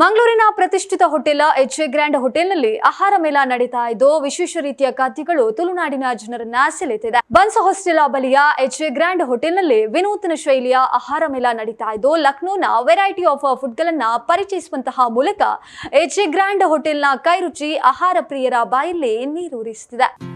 ಮಂಗಳೂರಿನ ಪ್ರತಿಷ್ಠಿತ hotel H A grand ಹೋಟೆಲ್ನಲ್ಲಿ ಆಹಾರ ಮೇಳ ನಡೀತಾ ಇದ್ದು, ವಿಶೇಷ ರೀತಿಯ ಖಾದ್ಯಗಳು ತುಳುನಾಡಿನ ಜನರನ್ನ ಸೆಳೆತಿದೆ. ಬನ್ಸ್ ಹಾಸ್ಟೆಲ್ ಬಳಿಯ ಎಚ್ ಎ ಗ್ರ್ಯಾಂಡ್ ಹೋಟೆಲ್ನಲ್ಲಿ ವಿನೂತನ ಶೈಲಿಯ ಆಹಾರ ಮೇಳ ನಡೀತಾ ಇದ್ದು, ಲಕ್ನೋನ ವೆರೈಟಿ ಆಫ್ ಫುಡ್ಗಳನ್ನ ಪರಿಚಯಿಸುವಂತಹ ಮೂಲಕ ಎಚ್ ಎ ಗ್ರ್ಯಾಂಡ್ ಹೋಟೆಲ್ನ ಕೈರುಚಿ ಆಹಾರ ಪ್ರಿಯರ ಬಾಯಲ್ಲಿ ನೀರೂರಿಸುತ್ತಿದೆ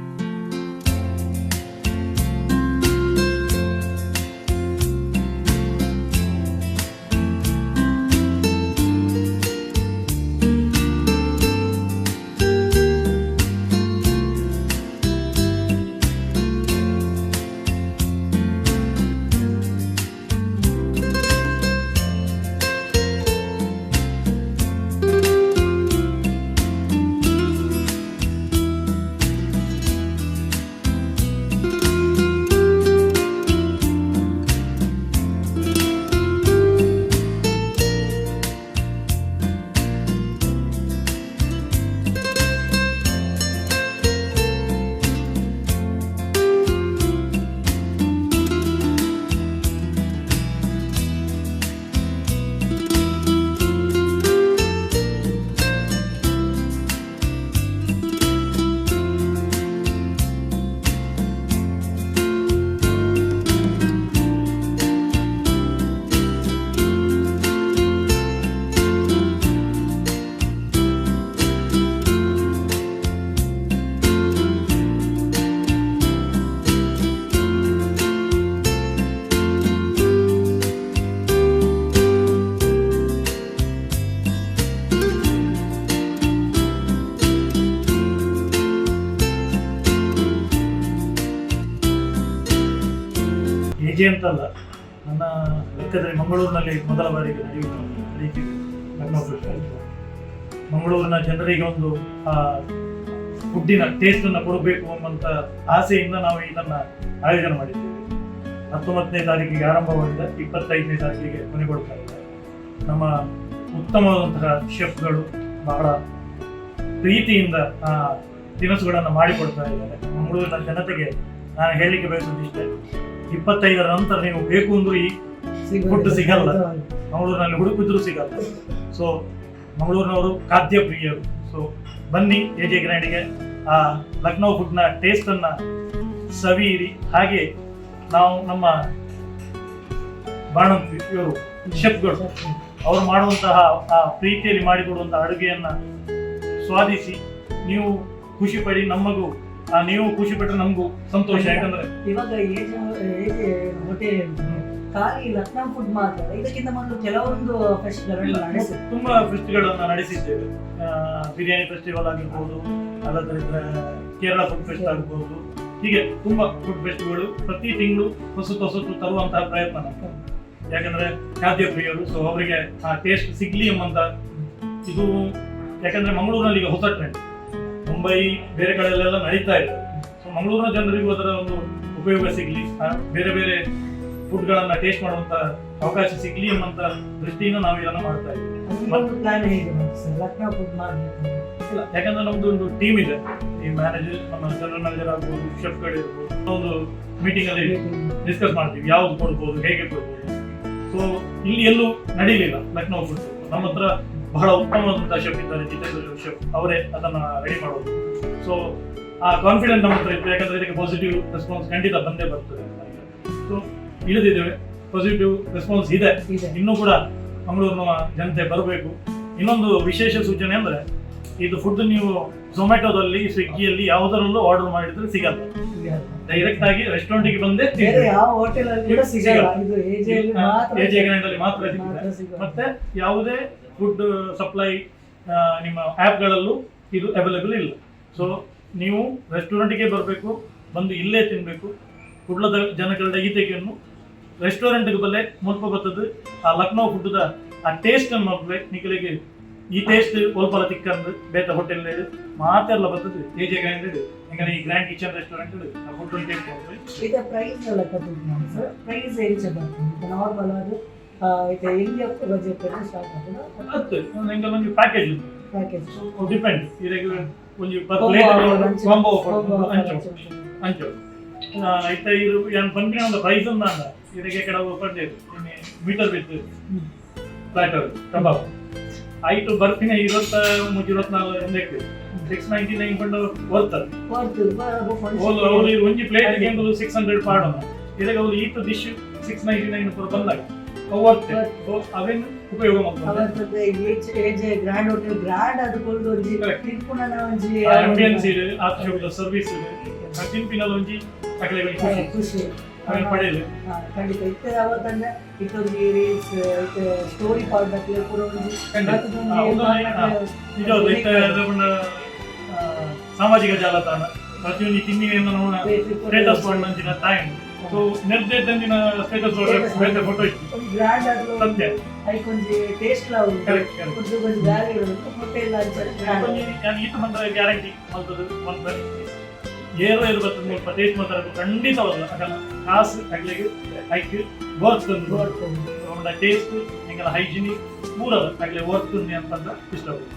ಹೆಜ್ಜೆ ಅಂತಲ್ಲ, ನನ್ನ ಲೆಕ್ಕದಲ್ಲಿ ಮಂಗಳೂರಿನಲ್ಲಿ ಮೊದಲ ಬಾರಿಗೆ ನಡೆಯುವುದು ನಡೀತಿದೆ. ಮಂಗಳೂರಿನ ಜನರಿಗೆ ಒಂದು, ಆ ಫುಡ್ಡಿನ ಟೇಸ್ಟನ್ನು ಕೊಡಬೇಕು ಎಂಬಂತ ಆಸೆಯಿಂದ ನಾವು ಇದನ್ನ ಆಯೋಜನೆ ಮಾಡಿದ್ದೇವೆ. ಹತ್ತೊಂಬತ್ತನೇ ತಾರೀಕಿಗೆ ಆರಂಭವಾಗಿದೆ, ಇಪ್ಪತ್ತೈದನೇ ತಾರೀಕಿಗೆ ಕೊನೆಗೊಳ್ತಾ ಇದೆ. ನಮ್ಮ ಉತ್ತಮವಾದಂತಹ ಶೆಫ್ಗಳು ಬಹಳ ಪ್ರೀತಿಯಿಂದ, ಆ, ತಿನಿಸುಗಳನ್ನು ಮಾಡಿಕೊಡ್ತಾ ಇದ್ದಾರೆ. ಮಂಗಳೂರಿನ ಜನತೆಗೆ ನಾನು ಹೇಳಲಿಕ್ಕೆ ಬಯಸುವುದಿಷ್ಟೇ ಇಪ್ಪತ್ತೈದರ ನಂತರ ನೀವು ಬೇಕು ಅಂದ್ರೂ ಈ ಫುಡ್ ಸಿಗಲ್ಲ. ಮಂಗಳೂರಿನಲ್ಲಿ ಹುಡುಕಿದ್ರು ಸಿಗಲ್ಲ. ಸೊ ಮಂಗಳೂರಿನವರು ಖಾದ್ಯ ಪ್ರಿಯರು. ಸೊ ಬನ್ನಿ ಎ ಜೆ ಗ್ರ್ಯಾಂಡಿಗೆ. ಆ ಲಕ್ನೋ ಫುಡ್ನ ಟೇಸ್ಟನ್ನು ಸವಿಯಿರಿ. ಹಾಗೆ ನಾವು ನಮ್ಮ ಬಾಣಂತಿ ಇವರು ಶೆಫ್ಗಳು ಅವರು ಮಾಡುವಂತಹ ಆ ಪ್ರೀತಿಯಲ್ಲಿ ಮಾಡಿಕೊಡುವಂತಹ ಅಡುಗೆಯನ್ನ ಸ್ವಾದಿಸಿ ನೀವು ಖುಷಿ ಪಡಿ ನಮಗೂ ನೀವು ಖುಷಿ ಪಟ್ಟರೆ ನಮಗೂ ಸಂತೋಷ ಯಾಕಂದ್ರೆ ಇವಾಗ ಏಜ್ ಹೋಟೆಲ್ ಖಾಲಿ ಫುಡ್ ಮಾತ್ರ ಇದಕ್ಕಿಂತ ಮೊದಲು ಕೆಲವೊಂದು ಫೆಸ್ಟಿವಲ್ ತುಂಬಾ ಫೆಸ್ಟಿವಲ್ಗಳನ್ನು ನಡೆಸಿದ್ದೇವೆ. ಬಿರಿಯಾನಿ ಫೆಸ್ಟಿವಲ್ ಆಗಿರ್ಬೋದು ಅಲ್ಲದ್ರಿಂದ ಕೇರಳ ಫುಡ್ ಫೆಸ್ಟ್ ಆಗಿರ್ಬೋದು ಹೀಗೆ ತುಂಬಾ ಫುಡ್ ಫೆಸ್ಟ್ಗಳು ಪ್ರತಿ ತಿಂಗಳು ಹೊಸತು ಹೊಸತು ತರುವಂತಹ ಪ್ರಯತ್ನ. ಯಾಕಂದ್ರೆ ಖಾದ್ಯ ಪ್ರಿಯರು ಸೊ ಅವರಿಗೆ ಆ ಟೇಸ್ಟ್ ಸಿಗ್ಲಿ ಎಂಬಂತ ಇದು ಯಾಕಂದ್ರೆ ಮಂಗಳೂರಿನಲ್ಲಿ ಈಗ ಹೊಸ ಟ್ರೆಂಡ್ ಮುಂಬೈ ಬೇರೆ ಕಡೆಯಲ್ಲೆಲ್ಲ ನಡೀತಾ ಇದೆ. ಸೊ ಮಂಗಳೂರಿನ ಜನರಿಗೂ ಅದರ ಒಂದು ಉಪಯೋಗ ಸಿಗ್ಲಿ. ಬೇರೆ ಬೇರೆ ಫುಡ್ಗಳನ್ನ ಟೇಸ್ಟ್ ಮಾಡುವಂತ ಅವಕಾಶ ಸಿಗ್ಲಿ ಎಂಬಂತ ದೃಷ್ಟಿಯಿಂದ ನಾವು ಇದನ್ನ ಮಾಡ್ತಾ ಇದ್ದೀವಿ. ಇಲ್ಲ, ಯಾಕಂದ್ರೆ ನಮ್ದು ಒಂದು ಟೀಮ್ ಇದೆ. ಈ ಮ್ಯಾನೇಜರ್ ನಮ್ಮ ಜನರಲ್ ಮ್ಯಾನೇಜರ್ ಆಗ್ಬೋದು ಶೆಫ್ಗಳು ಇರ್ಬೋದು ಒಂದು ಮೀಟಿಂಗ್ ಅಲ್ಲಿ ಡಿಸ್ಕಸ್ ಮಾಡ್ತೀವಿ. ಯಾವ್ದು ಕೊಡ್ಬೋದು ಹೇಗೆ ಕೊಡ್ಬೋದು. ಸೊ ಇಲ್ಲಿ ಎಲ್ಲೂ ನಡೀಲಿಲ್ಲ ಲಕ್ನೋ ಫುಡ್ ನಮ್ಮ ಹತ್ರ ಬಹಳ ಉತ್ತಮವಾದಂತಹ ಶೆಫ್ ಇದ್ದಾರೆ ಜಿತೇಂದ್ರ ಶೆಫ್ ಅವರೇ ಅದನ್ನ ರೆಡಿ ಮಾಡೋದು ಸೊ ಆ ಕಾನ್ಫಿಡೆಂಟ್ ನಮ್ಮ ಹತ್ರ ಇತ್ತು. ಯಾಕಂದ್ರೆ ಇದಕ್ಕೆ ಪಾಸಿಟಿವ್ ರೆಸ್ಪಾನ್ಸ್ ಖಂಡಿತ ಬಂದೇ ಬರ್ತದೆ. ಸೊ ಇಳಿದಿದ್ದೇವೆ. ಪಾಸಿಟಿವ್ ರೆಸ್ಪಾನ್ಸ್ ಇದೆ. ಇದೆ. ಇನ್ನೂ ಕೂಡ ಮಂಗಳೂರಿನ ಜನತೆ ಬರಬೇಕು. ಇನ್ನೊಂದು ವಿಶೇಷ ಸೂಚನೆ ಅಂದ್ರೆ ಇದು ಫುಡ್ ನೀವು ಝೊಮ್ಯಾಟೊದಲ್ಲಿ ಸ್ವಿಗ್ಗಿಯಲ್ಲಿ ಯಾವುದರಲ್ಲೂ ಆರ್ಡರ್ ಮಾಡಿದ್ರೆ ಸಿಗಲ್ಲ. ಡೈರೆಕ್ಟ್ ಆಗಿ ರೆಸ್ಟೋರೆಂಟ್ಗೆ ಬಂದೇ ಬೇರೆ ಯಾವ ಹೋಟೆಲ್ ಅಲ್ಲಿ ಕೂಡ ಸಿಗಲ್ಲ. ಇದು ಮಾತ್ರ ಅಲ್ಲಿ ಮಾತ್ರ ಸಿಗುತ್ತೆ. ಮತ್ತೆ ಯಾವುದೇ ಫುಡ್ ಸಪ್ಲೈ ನಿಮ್ಮ ಆ್ಯಪ್ಗಳಲ್ಲೂ ಇದು ಅವೈಲೇಬಲ್ ಇಲ್ಲ. ಸೊ ನೀವು ರೆಸ್ಟೋರೆಂಟ್ಗೆ ಬರಬೇಕು ಬಂದು ಇಲ್ಲೇ ತಿನ್ಬೇಕು ಕುಡ್ಲದ ಜನಗಳ ಈತೆಗೆಯನ್ನು ರೆಸ್ಟೋರೆಂಟ್ಗೆ ಬಲ್ಲೆ ಮುಲ್ಪ ಬರ್ತದೆ. ಆ ಲಕ್ನೋ ಫುಡ್ದ ಆ ಟೇಸ್ಟ್ ಅನ್ನು ಮಗ್ಬೇಕು ನಿಖಲಿಗೆ ಈ ಟೇಸ್ಟ್ ಒಲ್ಪಲ ತಿಕ್ಕಂದು ಬೇತ ಹೋಟೆಲ್ ಮಾತೆಲ್ಲ ಬರ್ತದೆ. ಎ ಜೆ ಗ್ರ್ಯಾಂಡ್ ಯಾಕಂದ್ರೆ ಈ grand kitchen restaurant food taste ಮಾಡ್ತೀವಿ ಇದು ಪ್ರೈಸ್ ಎಲ್ಲ ಕಟ್ಟಿದ್ದು ಸರ್ ಪ್ರೈಸ್ ಏನು ಬರ್ತದೆ ನಾರ್ಮಲ್ ಅದು ಇದು ಎಲ್ಲಿ ಬಜೆಟ್ ಸ್ಟಾರ್ಟ್ ಆಗ್ತದೆ ಹತ್ತು. ನಿಮಗೆ ಒಂದು ಪ್ಯಾಕೇಜ್ ಪ್ಯಾಕೇಜ್ ಸೊ ಡಿಪೆಂಡ್ ಇದಕ್ಕೆ ಒಂದು ಪರ್ ಪ್ಲೇಟ್ ಕಾಂಬೋ ಅಂಚು. ಅಂಚು. ಐತ ಇದು ಏನು ಬಂದ್ರೆ ಒಂದು ಪ್ರೈಸ್ ಅಂದ. ಇದಕ್ಕೆ ಕೆಲವು ಪಡ್ಡೆ ಮೀಟರ್ ಬಿತ್ತು. Platter kebab. ಐಟು ಬರ್ತೀನಿ ಇವತ್ತ ಇವತ್ನಾಲ್ಕು ಲೆಕ್ಕ ಸಿಕ್ಸ್ ನೈಂಟಿ ನೈನ್ ಬಂದು ಹೊರ್ತು ಅವ್ರು ಒಂಜಿ ಪ್ಲೇಟ್ಗೆ ಸಿಕ್ಸ್ ಹಂಡ್ರೆಡ್ ಪಾಡೋಣ. ಇದಾಗ ಅವ್ರು ಈಟು ಡಿಶ್ ಸಿಕ್ಸ್ ನೈಂಟಿ ನೈನ್ ಪೂರ ಬಂದಾಗ. ಅವು ಅವೇನು ಉಪಯೋಗ ಮಾಡ್ತಾರೆ ಗ್ರ್ಯಾಂಡ್ ಹೋಟೆಲ್ ಗ್ರ್ಯಾಂಡ್ ಅದಕ್ಕೊಂದು ಒಂಜಿ Correct. ತಿರ್ಪುಣನ ಒಂಜಿ ಆಂಬಿಯನ್ಸ್ ಇದೆ ಆಫ್ಟರ್ ಸರ್ವಿಸ್ ಇದೆ. ಒಂಜಿ ಖುಷಿ. ಖಂಡಿತ. ಇತ್ತೆ ಅವತ್ತಂದ್ರೆ ಇತ್ತೊಂದು ರೀಲ್ಸ್ ಸ್ಟೋರಿ ಪೂರ ಒಂದು ಸಾಮಾಜಿಕ ಜಾಲತಾಣ. ಪ್ರತಿಯೊಂದು ತಿನ್ನಿಗೆಯನ್ನು ನೋಡ ಸ್ಟೇಟಸ್ ಬಂದಿನ ಟೈಮ್ ಸೊ ನಿರ್ದೇಶನದಿನ ಸ್ಟೇಟಸ್ ಬೇರೆ ಫೋಟೋ ಇತ್ತು. ಗ್ರ್ಯಾಂಡ್ ಆಗಲು ಸತ್ಯ. ಐಕೊಂಜಿ ಟೇಸ್ಟ್ ಲಾವ್ ಕರೆಕ್ಟ್ ಕರೆಕ್ಟ್ ಒಂದು ವ್ಯಾಲ್ಯೂ ಹೋಟೆಲ್ ನಾನು ಇತ್ತು ಬಂದ್ರೆ ಗ್ಯಾರಂಟಿ ಮಾಡ್ತದೆ. ಒಂದು ಏರು ಏರು ಬರ್ತದೆ ಪ್ರದೇಶ ಮಾತಾಡೋದು. ಖಂಡಿತವಲ್ಲ ಅದನ್ನ ಕಾಸು ತಗ್ಲಿಗೆ ಹೈಕ್ ವರ್ತ್ ಟೇಸ್ಟ್ ನಿಂಗಳ ಹೈಜಿನಿಕ್ ಪೂರ ತಗ್ಲಿ ವರ್ತ್ ಅಂತಂದ್ರೆ ಇಷ್ಟ